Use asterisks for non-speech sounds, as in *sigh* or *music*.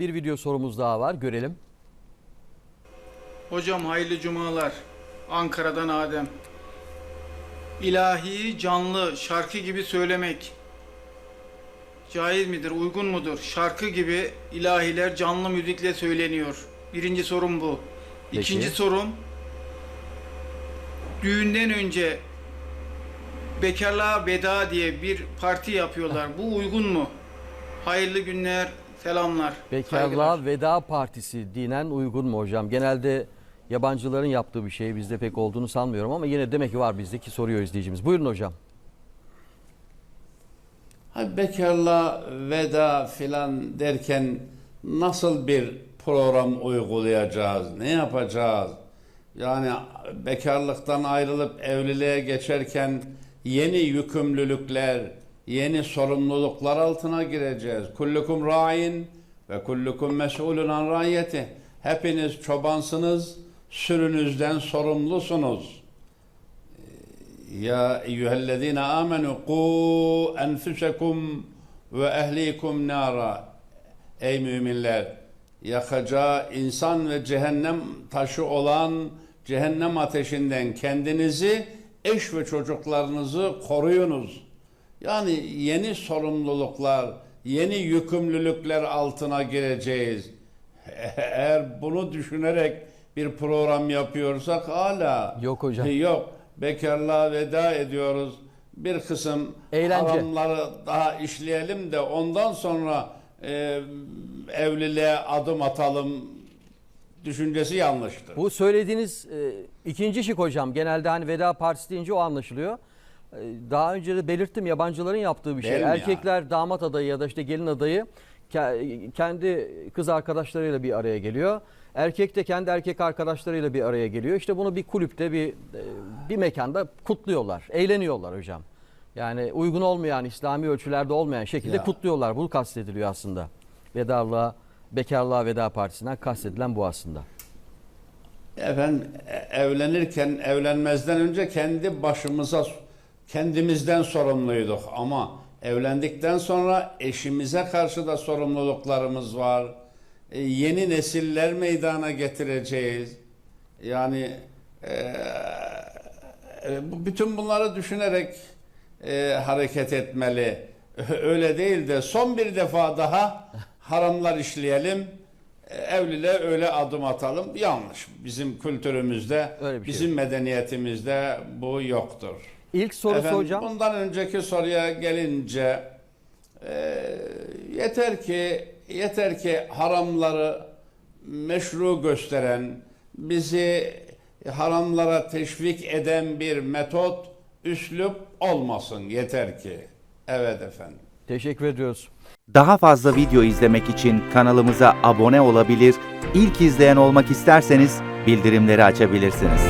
Bir video sorumuz daha var. Görelim. Hocam hayırlı cumalar. Ankara'dan Adem. İlahiyi canlı şarkı gibi söylemek caiz midir, uygun mudur? Şarkı gibi ilahiler canlı müzikle söyleniyor. Birinci sorum bu. Peki. İkinci sorum düğünden önce bekarlığa veda diye bir parti yapıyorlar. Bu uygun mu? Hayırlı günler, selamlar. Bekarlığa saygılar. veda partisi dinen uygun mu hocam? Genelde yabancıların yaptığı bir şey. Bizde pek olduğunu sanmıyorum ama yine demek ki var bizdeki soruyor izleyicimiz. Buyurun hocam. Ha bekarlığa veda filan derken nasıl bir program uygulayacağız? Ne yapacağız? Yani bekarlıktan ayrılıp evliliğe geçerken yeni yükümlülükler, yeni sorumluluklar altına gireceğiz. Kullukum ra'in ve kullukum mes'ulun an ra'iyeti. Hepiniz çobansınız, sürünüzden sorumlusunuz. Ya eyyühellezine amenu ku enfusekum ve ehlikum nara. Ey müminler! Yakacağı insan ve cehennem taşı olan cehennem ateşinden kendinizi, eş ve çocuklarınızı koruyunuz. Yani yeni sorumluluklar, yeni yükümlülükler altına gireceğiz. *laughs* Eğer bunu düşünerek bir program yapıyorsak hala Yok hocam. Yok. Bekarlığa veda ediyoruz. Bir kısım Eğlence. haramları daha işleyelim de ondan sonra e, evliliğe adım atalım düşüncesi yanlıştır. Bu söylediğiniz e, ikinci şık hocam. Genelde hani veda partisi deyince o anlaşılıyor. E, Daha önce de belirttim yabancıların yaptığı bir şey. Değil ya? Erkekler damat adayı ya da işte gelin adayı ke- kendi kız arkadaşlarıyla bir araya geliyor. Erkek de kendi erkek arkadaşlarıyla bir araya geliyor. İşte bunu bir kulüpte bir e, bir mekanda kutluyorlar. Eğleniyorlar hocam. Yani uygun olmayan İslami ölçülerde olmayan şekilde Ya. kutluyorlar. Bu kastediliyor aslında. Vedalığa, bekarlığa veda partisinden kastedilen bu aslında. Efendim e- evlenirken evlenmezden önce kendi başımıza kendimizden sorumluyduk ama evlendikten sonra eşimize karşı da sorumluluklarımız var. E, yeni nesiller meydana getireceğiz. Yani e, e, bütün bunları düşünerek e, hareket etmeli. *laughs* Öyle değil de son bir defa daha haramlar işleyelim. e, Evliliğe öyle adım atalım. Yanlış. Bizim kültürümüzde, şey bizim medeniyetimizde bu yoktur. İlk sorusu Efendim, hocam. Bundan önceki soruya gelince e, yeter ki yeter ki haramları meşru gösteren, bizi haramlara teşvik eden bir metot, üslup olmasın yeter ki. Evet efendim. Teşekkür ediyoruz. Daha fazla video izlemek için kanalımıza abone olabilir, ilk izleyen olmak isterseniz bildirimleri açabilirsiniz.